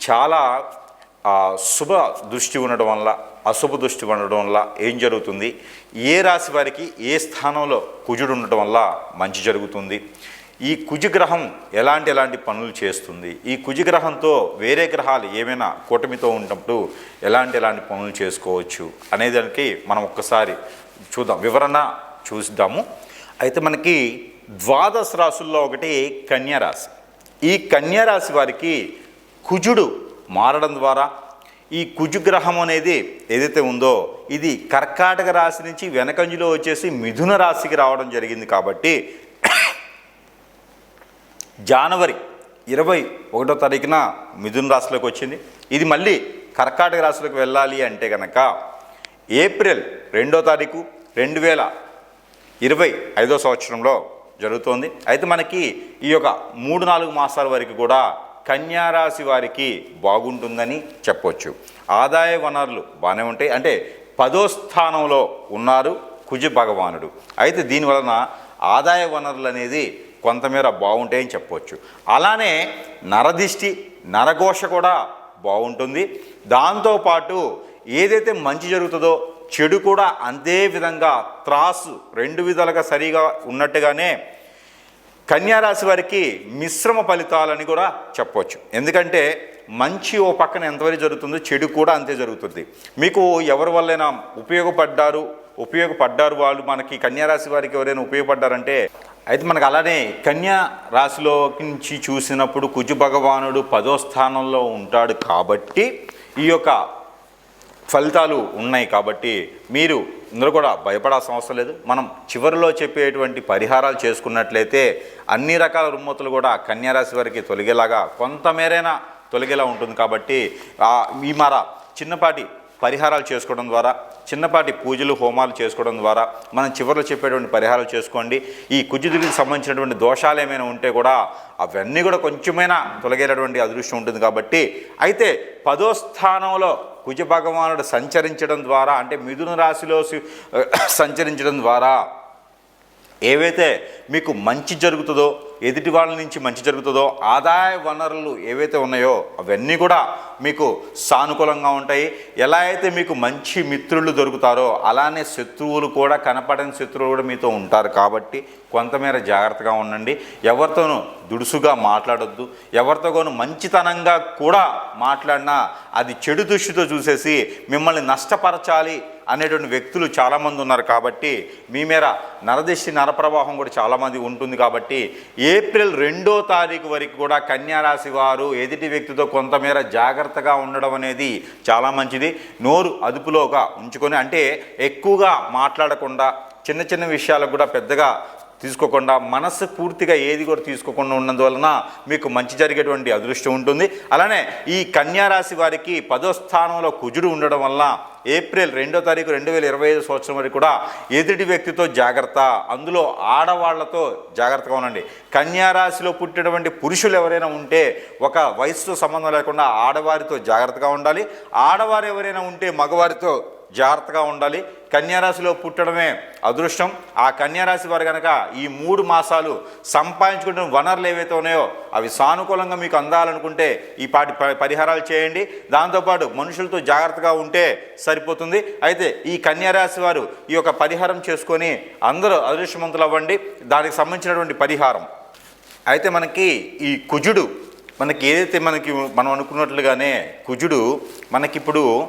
చాలా శుభ దృష్టి ఉండడం వల్ల అశుభ దృష్టి ఉండడం వల్ల ఏం జరుగుతుంది? ఏ రాశి వారికి ఏ స్థానంలో కుజుడు ఉండటం వల్ల మంచి జరుగుతుంది? ఈ కుజగ్రహం ఎలాంటి ఎలాంటి పనులు చేస్తుంది? ఈ కుజగ్రహంతో వేరే గ్రహాలు ఏమైనా కూటమితో ఉన్నప్పుడు ఎలాంటి ఎలాంటి పనులు చేసుకోవచ్చు అనే దానికి మనం ఒక్కసారి చూద్దాం. వివరణ చూద్దాము. అయితే మనకి ద్వాదశ రాశుల్లో ఒకటి కన్యారాశి ఈ కన్యారాశి వారికి కుజుడు మారడం ద్వారా ఈ కుజుగ్రహం అనేది ఏదైతే ఉందో ఇది కర్కాటక రాశి నుంచి వెనకంజులో వచ్చేసి మిథున రాశికి రావడం జరిగింది కాబట్టి జనవరి ఇరవై ఒకటో తారీఖున మిథున రాశిలోకి వచ్చింది. ఇది మళ్ళీ కర్కాటక రాశిలోకి వెళ్ళాలి అంటే కనుక ఏప్రిల్ రెండో తారీఖు రెండు వేల ఇరవై ఐదో సంవత్సరంలో జరుగుతోంది. అయితే మనకి ఈ యొక్క మూడు నాలుగు మాసాల వరకు కూడా కన్యారాశి వారికి బాగుంటుందని చెప్పొచ్చు. ఆదాయ వనరులు బాగానే ఉంటాయి. అంటే పదో స్థానంలో ఉన్నారు కుజ భగవానుడు. అయితే దీని వలన ఆదాయ వనరులు అనేది కొంతమేర బాగుంటాయని చెప్పవచ్చు అలానే నరదిష్టి నరఘోష కూడా బాగుంటుంది. దాంతోపాటు ఏదైతే మంచి జరుగుతుందో చెడు కూడా అంతే విధంగా త్రాసు రెండు విధాలుగా సరిగా ఉన్నట్టుగానే కన్యారాశి వారికి మిశ్రమ ఫలితాలని కూడా చెప్పవచ్చు ఎందుకంటే మంచి ఓ పక్కన ఎంతవరకు జరుగుతుందో చెడు కూడా అంతే జరుగుతుంది. మీకు ఎవరి వల్లైనా ఉపయోగపడ్డారు ఉపయోగపడ్డారు వాళ్ళు మనకి కన్యారాశి వారికి ఎవరైనా ఉపయోగపడ్డారంటే అయితే మనకు అలానే కన్యా రాశిలో నుంచి చూసినప్పుడు కుజు భగవానుడు పదో స్థానంలో ఉంటాడు కాబట్టి ఈ యొక్క ఫలితాలు ఉన్నాయి కాబట్టి మీరు ఇందులో కూడా భయపడాల్సిన అవసరం లేదు. మనం చివరిలో చెప్పేటువంటి పరిహారాలు చేసుకున్నట్లయితే అన్ని రకాల రుమ్మతులు కూడా కన్యారాశి వారికి తొలగేలాగా కొంతమేరైనా తొలగేలా ఉంటుంది కాబట్టి ఈ మర చిన్నపాటి పరిహారాలు చేసుకోవడం ద్వారా చిన్నపాటి పూజలు హోమాలు చేసుకోవడం ద్వారా మనం చివరిలో చెప్పేటువంటి పరిహారాలు చేసుకోండి. ఈ కుజుదికి సంబంధించినటువంటి దోషాలు ఏమైనా ఉంటే కూడా అవన్నీ కూడా కొంచెమైనా తొలగేటటువంటి అదృష్టం ఉంటుంది కాబట్టి అయితే పదో స్థానంలో కుజ భగవానుడు సంచరించడం ద్వారా అంటే మిథున రాశిలో సంచరించడం ద్వారా ఏవైతే మీకు మంచి జరుగుతుందో ఎదుటి వాళ్ళ నుంచి మంచి జరుగుతుందో ఆదాయ వనరులు ఏవైతే ఉన్నాయో అవన్నీ కూడా మీకు సానుకూలంగా ఉంటాయి. ఎలా అయితే మీకు మంచి మిత్రులు దొరుకుతారో అలానే శత్రువులు కూడా కనపడని శత్రువులు కూడా మీతో ఉంటారు కాబట్టి కొంతమేర జాగ్రత్తగా ఉండండి. ఎవరితోనూ దుడుసుగా మాట్లాడొద్దు. ఎవరితోనూ మంచితనంగా కూడా మాట్లాడినా అది చెడు దృష్టితో చూసేసి మిమ్మల్ని నష్టపరచాలి అనేటువంటి వ్యక్తులు చాలామంది ఉన్నారు కాబట్టి మీ మేర నరదిష్టి నరప్రవాహం కూడా చాలామంది ఉంటుంది కాబట్టి ఏప్రిల్ రెండో తారీఖు వరకు కూడా కన్యారాశి వారు ఎదుటి వ్యక్తితో కొంతమేర జాగ్రత్తగా ఉండడం అనేది చాలా మంచిది. నోరు అదుపులోగా ఉంచుకొని అంటే ఎక్కువగా మాట్లాడకుండా చిన్న చిన్న విషయాలకు కూడా పెద్దగా తీసుకోకుండా మనస్సు పూర్తిగా ఏది కూడా తీసుకోకుండా ఉన్నందువలన మీకు మంచి జరిగేటువంటి అదృష్టం ఉంటుంది. అలానే ఈ కన్యారాశి వారికి పదో స్థానంలో కుజుడు ఉండడం వల్ల ఏప్రిల్ రెండో తారీఖు రెండు వేల ఇరవై ఐదు సంవత్సరం వరకు కూడా ఎదుటి వ్యక్తితో జాగ్రత్త. అందులో ఆడవాళ్ళతో జాగ్రత్తగా ఉండండి. కన్యారాశిలో పుట్టినటువంటి పురుషులు ఎవరైనా ఉంటే ఒక వయసుతో సంబంధం లేకుండా ఆడవారితో జాగ్రత్తగా ఉండాలి. ఆడవారు ఎవరైనా ఉంటే మగవారితో జాగ్రత్తగా ఉండాలి. కన్యారాశిలో పుట్టడమే అదృష్టం. ఆ కన్యారాశి వారు కనుక ఈ మూడు మాసాలు సంపాదించుకుంటున్న వనరులు ఏవైతే ఉన్నాయో అవి సానుకూలంగా మీకు అందాలనుకుంటే ఈ పాటి ప- పరిహారాలు చేయండి. దాంతోపాటు మనుషులతో జాగ్రత్తగా ఉంటే సరిపోతుంది. అయితే ఈ కన్యారాశి వారు ఈ యొక్క పరిహారం చేసుకొని అందరూ అదృష్టవంతులు అవ్వండి. దానికి సంబంధించినటువంటి పరిహారం. అయితే మనకి ఈ కుజుడు మనకి ఏదైతే మనకి మనం అనుకున్నట్లుగానే కుజుడు మనకిప్పుడు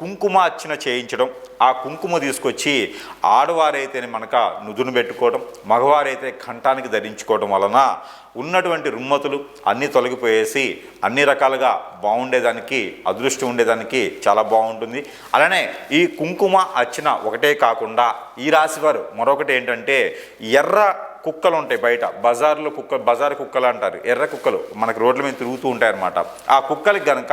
కుంకుమార్చన చేయించడం ఆ కుంకుమ తీసుకొచ్చి ఆడవారైతేనే మనక నుదును పెట్టుకోవడం మగవారైతే కంఠానికి ధరించుకోవడం వలన ఉన్నటువంటి రుమ్మతులు అన్నీ తొలగిపోయేసి అన్ని రకాలుగా బాగుండేదానికి అదృష్టం ఉండేదానికి చాలా బాగుంటుంది. అలానే ఈ కుంకుమ అర్చన ఒకటే కాకుండా ఈ రాశివారు మరొకటి ఏంటంటే ఎర్ర కుక్కలు ఉంటాయి బయట బజార్లో కుక్క బజార్ కుక్కలు అంటారు ఎర్ర కుక్కలు మనకి రోడ్ల మీద తిరుగుతూ ఉంటాయన్నమాట. ఆ కుక్కలకి గనక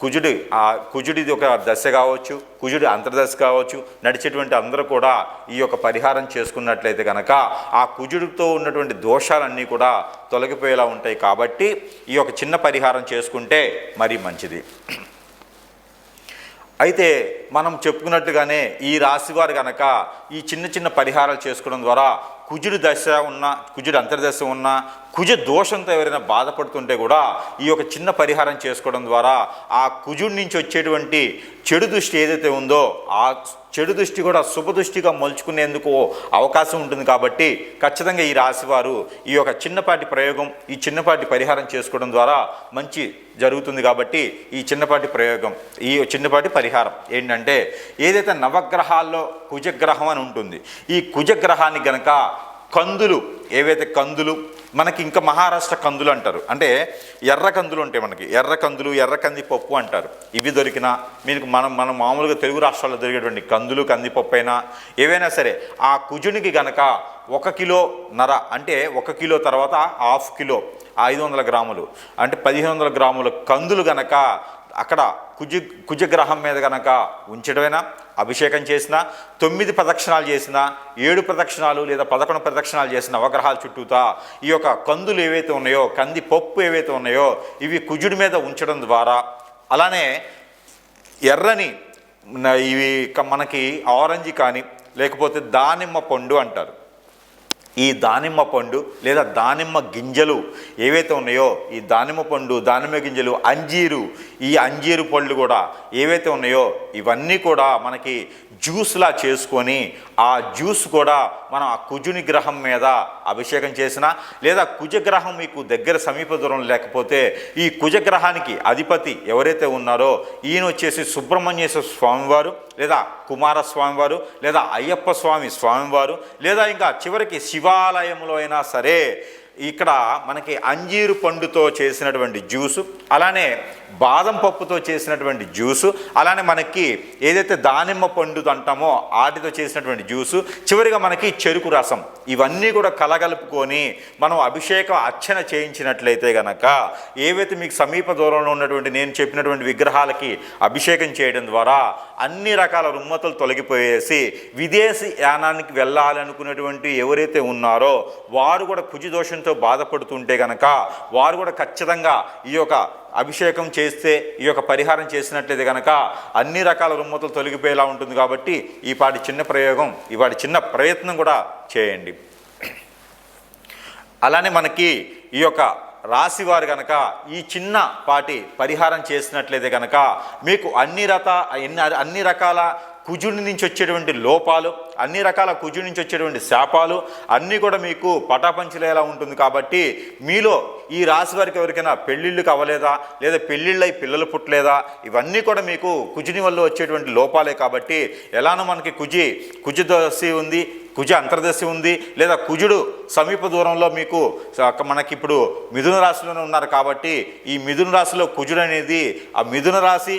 కుజుడి ఆ కుజుడిది ఒక దశ కావచ్చు కుజుడి అంతర్దశ కావచ్చు నడిచేటువంటి అందరూ కూడా ఈ యొక్క పరిహారం చేసుకున్నట్లయితే కనుక ఆ కుజుడితో ఉన్నటువంటి దోషాలన్నీ కూడా తొలగిపోయేలా ఉంటాయి కాబట్టి ఈ యొక్క చిన్న పరిహారం చేసుకుంటే మరీ మంచిది. అయితే మనం చెప్పుకున్నట్టుగానే ఈ రాశివారు కనుక ఈ చిన్న చిన్న పరిహారాలు చేసుకోవడం ద్వారా కుజుడు దశ ఉన్న కుజుడు అంతర్దశ ఉన్న కుజ దోషంతో ఎవరైనా బాధపడుతుంటే కూడా ఈ యొక్క చిన్న పరిహారం చేసుకోవడం ద్వారా ఆ కుజుడి నుంచి వచ్చేటువంటి చెడు దృష్టి ఏదైతే ఉందో ఆ చెడు దృష్టి కూడా శుభ దృష్టిగా మలుచుకునేందుకు అవకాశం ఉంటుంది కాబట్టి ఖచ్చితంగా ఈ రాశివారు ఈ యొక్క చిన్నపాటి ప్రయోగం ఈ చిన్నపాటి పరిహారం చేసుకోవడం ద్వారా మంచి జరుగుతుంది కాబట్టి ఈ చిన్నపాటి ప్రయోగం ఈ చిన్నపాటి పరిహారం ఏంటంటే ఏదైతే నవగ్రహాల్లో కుజగ్రహం అని ఉంటుంది ఈ కుజగ్రహాన్ని గనక కందులు ఏవైతే కందులు మనకి ఇంకా మహారాష్ట్ర కందులు అంటారు. అంటే ఎర్ర కందులు ఉంటాయి మనకి. ఎర్ర కందులు ఎర్ర కందిపప్పు అంటారు. ఇవి దొరికినా మీకు మనం మనం మామూలుగా తెలుగు రాష్ట్రాల్లో దొరికేటువంటి కందులు కందిపప్పు అయినా ఏవైనా సరే ఆ కుజునికి గనక ఒక కిలో నర అంటే ఒక కిలో తర్వాత హాఫ్ కిలో ఐదు వందల గ్రాములు అంటే పదిహేను వందల గ్రాముల కందులు గనక అక్కడ కుజ కుజగ్రహం మీద కనుక ఉంచడమైనా? అభిషేకం చేసిన తొమ్మిది ప్రదక్షిణాలు చేసిన ఏడు ప్రదక్షిణాలు లేదా పదకొండు ప్రదక్షిణాలు చేసిన నవగ్రహాల చుట్టూతా ఈ యొక్క కందులు ఏవైతే ఉన్నాయో కంది పప్పు ఏవైతే ఉన్నాయో ఇవి కుజుడి మీద ఉంచడం ద్వారా అలానే ఎర్రని ఇవి మనకి ఆరెంజ్ కానీ లేకపోతే దానిమ్మ పండు అంటారు. ఈ దానిమ్మ పండు లేదా దానిమ్మ గింజలు ఏవైతే ఉన్నాయో ఈ దానిమ్మ పండు దానిమ్మ గింజలు అంజీరు ఈ అంజీరు పళ్ళు కూడా ఏవైతే ఉన్నాయో ఇవన్నీ కూడా మనకి జ్యూస్లా చేసుకొని ఆ జ్యూస్ కూడా మనం ఆ కుజుని గ్రహం మీద అభిషేకం చేసిన లేదా కుజగ్రహం మీకు దగ్గర సమీప దూరం లేకపోతే ఈ కుజగ్రహానికి అధిపతి ఎవరైతే ఉన్నారో ఈయన వచ్చేసి సుబ్రహ్మణ్యేశ్వర స్వామివారు లేదా కుమారస్వామివారు లేదా అయ్యప్ప స్వామి స్వామివారు లేదా ఇంకా చివరికి శివాలయంలో అయినా సరే ఇక్కడ మనకి అంజీరు పండుతో చేసినటువంటి జ్యూసు అలానే బాదం పప్పుతో చేసినటువంటి జ్యూసు అలానే మనకి ఏదైతే దానిమ్మ పండు అంటామో వాటితో చేసినటువంటి జ్యూసు చివరిగా మనకి చెరుకు రసం. ఇవన్నీ కూడా కలగలుపుకొని మనం అభిషేకం అర్చన చేయించినట్లయితే గనక ఏవైతే మీకు సమీప దూరంలో ఉన్నటువంటి నేను చెప్పినటువంటి విగ్రహాలకి అభిషేకం చేయడం ద్వారా అన్ని రకాల రుమ్మతులు తొలగిపోయేసి విదేశీ యానానికి వెళ్ళాలనుకునేటువంటి ఎవరైతే ఉన్నారో వారు కూడా కుజిదోషంతో దోషంతో బాధపడుతుంటే గనక వారు కూడా ఖచ్చితంగా ఈ యొక్క అభిషేకం చేస్తే ఈ యొక్క పరిహారం చేసినట్లయితే కనుక అన్ని రకాల రుమ్మతులు తొలగిపోయేలా ఉంటుంది కాబట్టి ఈపాటి చిన్న ప్రయోగం ఈ చిన్న ప్రయత్నం కూడా చేయండి. అలానే మనకి ఈ యొక్క రాశివారు గనక ఈ చిన్న పాటి పరిహారం చేసినట్లయితే గనక మీకు అన్ని రత అన్ని రకాల కుజుడి నుంచి వచ్చేటువంటి లోపాలు అన్ని రకాల కుజుడి నుంచి వచ్చేటువంటి శాపాలు అన్నీ కూడా మీకు పటాపంచలేలా ఉంటుంది కాబట్టి మీలో ఈ రాశి వారికి ఎవరికైనా పెళ్ళిళ్ళు అవ్వలేదా లేదా పెళ్ళిళ్ళై పిల్లలు పుట్టలేదా? ఇవన్నీ కూడా మీకు కుజుని వల్ల వచ్చేటువంటి లోపాలే కాబట్టి ఎలానో మనకి కుజి కుజుదశి ఉంది కుజ అంతర్దశి ఉంది లేదా కుజుడు సమీప దూరంలో మీకు మనకి ఇప్పుడు మిథున రాశిలోనే ఉన్నారు కాబట్టి ఈ మిథున రాశిలో కుజుడు అనేది ఆ మిథున రాశి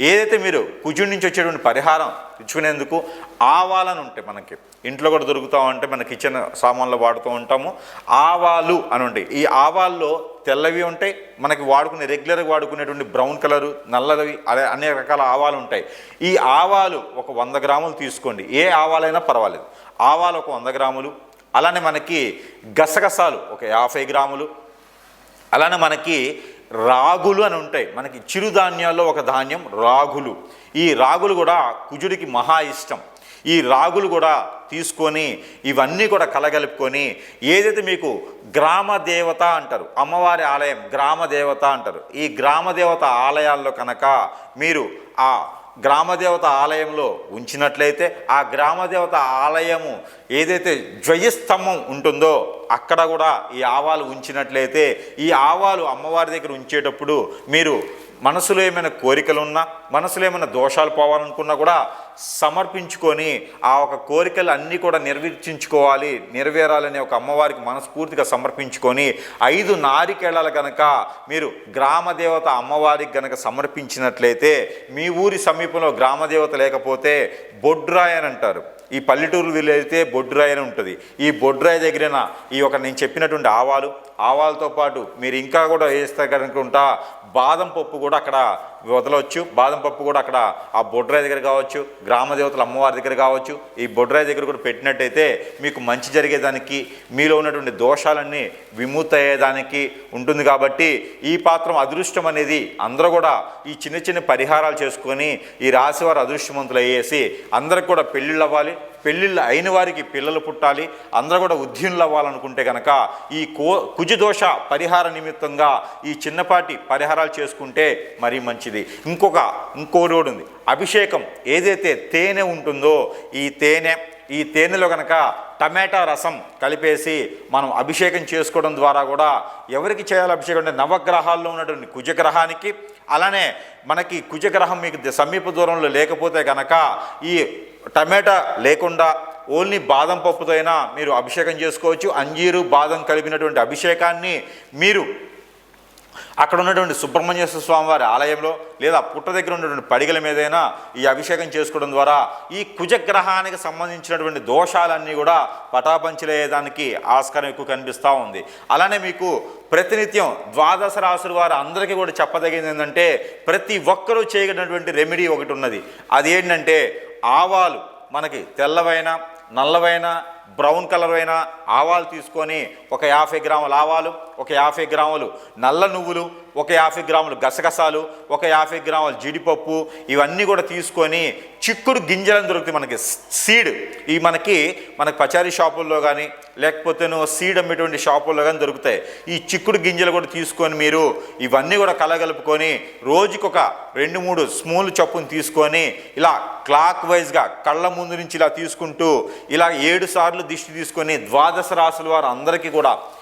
ఏదైతే మీరు కుజుడి నుంచి వచ్చేటువంటి పరిహారం ఇచ్చుకునేందుకు ఆవాలని ఉంటాయి మనకి ఇంట్లో కూడా దొరుకుతూ ఉంటే మన కిచెన్ సామాన్లు వాడుతూ ఉంటాము. ఆవాలు అని ఉంటాయి. ఈ ఆవాల్లో తెల్లవి ఉంటాయి మనకి వాడుకునే రెగ్యులర్గా వాడుకునేటువంటి బ్రౌన్ కలరు నల్లవి అదే అనేక రకాల ఆవాలు ఉంటాయి. ఈ ఆవాలు ఒక వంద గ్రాములు తీసుకోండి. ఏ ఆవాలైనా పర్వాలేదు. ఆవాలు ఒక వంద గ్రాములు అలానే మనకి గసగసాలు ఒక యాభై గ్రాములు అలానే మనకి రాగులు అని ఉంటాయి. మనకి చిరుధాన్యాల్లో ఒక ధాన్యం రాగులు. ఈ రాగులు కూడా కుజుడికి మహా ఇష్టం. ఈ రాగులు కూడా తీసుకొని ఇవన్నీ కూడా కలగలుపుకొని ఏదైతే మీకు గ్రామ దేవత అంటారు అమ్మవారి ఆలయం గ్రామ దేవత అంటారు ఈ గ్రామ దేవత ఆలయాల్లో కనుక మీరు ఆ గ్రామదేవత ఆలయంలో ఉంచినట్లయితే ఆ గ్రామదేవత ఆలయము ఏదైతే జ్వయస్తంభం ఉంటుందో అక్కడ కూడా ఈ ఆవాలు ఉంచినట్లయితే ఈ ఆవాలు అమ్మవారి దగ్గర ఉంచేటప్పుడు మీరు మనసులో ఏమైనా కోరికలు ఉన్నా మనసులో ఏమైనా దోషాలు పోవాలనుకున్నా కూడా సమర్పించుకొని ఆ ఒక కోరికలు అన్నీ కూడా నిర్వర్తించుకోవాలి నెరవేరాలనే ఒక అమ్మవారికి మనస్ఫూర్తిగా సమర్పించుకొని ఐదు నారికేళాలు కనుక మీరు గ్రామదేవత అమ్మవారికి కనుక సమర్పించినట్లయితే మీ ఊరి సమీపంలో గ్రామదేవత లేకపోతే బొడ్రాయ్ అని అంటారు. ఈ పల్లెటూరు వెళ్తే బొడ్రాయి అని ఉంటుంది. ఈ బొడ్రాయి దగ్గరన ఈ ఒక నేను చెప్పినటువంటి ఆవాలు ఆవాలతో పాటు మీరు ఇంకా కూడా వేస్తే కనుకుంటా బాదం పప్పు కూడా అక్కడ వదలవచ్చు. బాదం పప్పు కూడా అక్కడ ఆ బొడ్రాయి దగ్గర కావచ్చు గ్రామ దేవతల అమ్మవారి దగ్గర కావచ్చు. ఈ బొడ్రాయి దగ్గర కూడా పెట్టినట్టయితే మీకు మంచి జరిగేదానికి మీలో ఉన్నటువంటి దోషాలన్నీ విముక్త అయ్యేదానికి ఉంటుంది కాబట్టి ఈ పాత్రం అదృష్టం అనేది అందరూ కూడా ఈ చిన్న చిన్న పరిహారాలు చేసుకొని ఈ రాశివారు అదృష్టవంతులు అయ్యేసి అందరికి కూడా పెళ్ళిళ్ళు అవ్వాలి. పెళ్ళిళ్ళు అయిన వారికి పిల్లలు పుట్టాలి అందరూ కూడా ఉద్యనులు అవ్వాలనుకుంటే కనుక ఈ కో కుజదోష పరిహార నిమిత్తంగా ఈ చిన్నపాటి పరిహారాలు చేసుకుంటే మరీ మంచిది. ఇంకొక ఇంకో రోడ్ ఉంది. అభిషేకం ఏదైతే తేనె ఉంటుందో ఈ తేనె ఈ తేనెలో కనుక టమాటా రసం కలిపేసి మనం అభిషేకం చేసుకోవడం ద్వారా కూడా ఎవరికి చేయాలి అభిషేకం అంటే నవగ్రహాల్లో ఉన్నటువంటి కుజగ్రహానికి అలానే మనకి కుజగ్రహం మీకు సమీప దూరంలో లేకపోతే కనుక ఈ టమాటా లేకుండా ఓన్లీ బాదం పప్పుతో అయినా మీరు అభిషేకం చేసుకోవచ్చు. అంజీరు బాదం కలిపినటువంటి అభిషేకాన్ని మీరు అక్కడ ఉన్నటువంటి సుబ్రహ్మణ్యేశ్వర స్వామి వారి ఆలయంలో లేదా పుట్ట దగ్గర ఉన్నటువంటి పడిగల మీదైనా ఈ అభిషేకం చేసుకోవడం ద్వారా ఈ కుజగ్రహానికి సంబంధించినటువంటి దోషాలన్నీ కూడా పటాపంచలేదానికి ఆస్కారం ఎక్కువ కనిపిస్తూ ఉంది. అలానే మీకు ప్రతినిత్యం ద్వాదశ రాసుల వారు అందరికీ కూడా చెప్పదగింది ఏంటంటే ప్రతి ఒక్కరూ చేయగలిగినటువంటి రెమెడీ ఒకటి ఉన్నది. అది ఏంటంటే ఆవాలు మనకి తెల్లవైన నల్లవైన బ్రౌన్ కలర్ అయినా ఆవాలు తీసుకొని ఒక యాభై గ్రాముల ఆవాలు ఒక యాభై గ్రాములు నల్ల నువ్వులు ఒక యాభై గ్రాములు గసగసాలు ఒక యాభై గ్రాములు జీడిపప్పు ఇవన్నీ కూడా తీసుకొని చిక్కుడు గింజలను దొరుకుతాయి మనకి. సీడ్ ఈ మనకి మనకి పచారీ షాపుల్లో కానీ లేకపోతే సీడ్ అమ్మేటువంటి షాపుల్లో కానీ దొరుకుతాయి. ఈ చిక్కుడు గింజలు కూడా తీసుకొని మీరు ఇవన్నీ కూడా కలగలుపుకొని రోజుకొక రెండు మూడు స్మూల్ చొప్పును తీసుకొని ఇలా క్లాక్ వైజ్గా కళ్ళ ముందు నుంచి ఇలా తీసుకుంటూ ఇలా ఏడు సార్లు దిష్టి తీసుకొని ద్వాదశ రాసుల వారు అందరికీ కూడా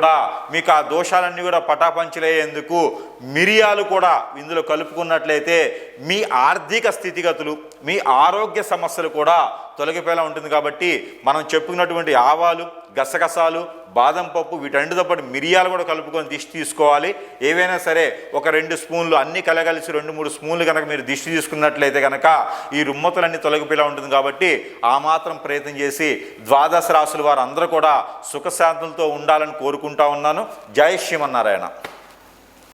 కూడా మీకు ఆ దోషాలన్నీ కూడా పటాపంచలేందుకు మిరియాలు కూడా ఇందులో కలుపుకున్నట్లయితే మీ ఆర్థిక స్థితిగతులు మీ ఆరోగ్య సమస్యలు కూడా తొలగిపోయేలా ఉంటుంది. కాబట్టి మనం చెప్పుకున్నటువంటి ఆవాలు గసగసాలు బాదం పప్పు వీటన్నిటితో పాటు మిరియాలు కూడా కలుపుకొని దిష్టి తీసుకోవాలి. ఏవైనా సరే ఒక రెండు స్పూన్లు అన్ని కలగలిసి రెండు మూడు స్పూన్లు కనుక మీరు దిష్టి తీసుకున్నట్లయితే కనుక ఈ రుమ్మతులన్నీ తొలగిపోయేలా ఉంటుంది కాబట్టి ఆ మాత్రం ప్రయత్నం చేసి ద్వాదశ రాసుల వారు అందరూ కూడా సుఖశాంతులతో ఉండాలని కోరుకుంటా ఉన్నాను. జై శ్రీమన్నారాయణ.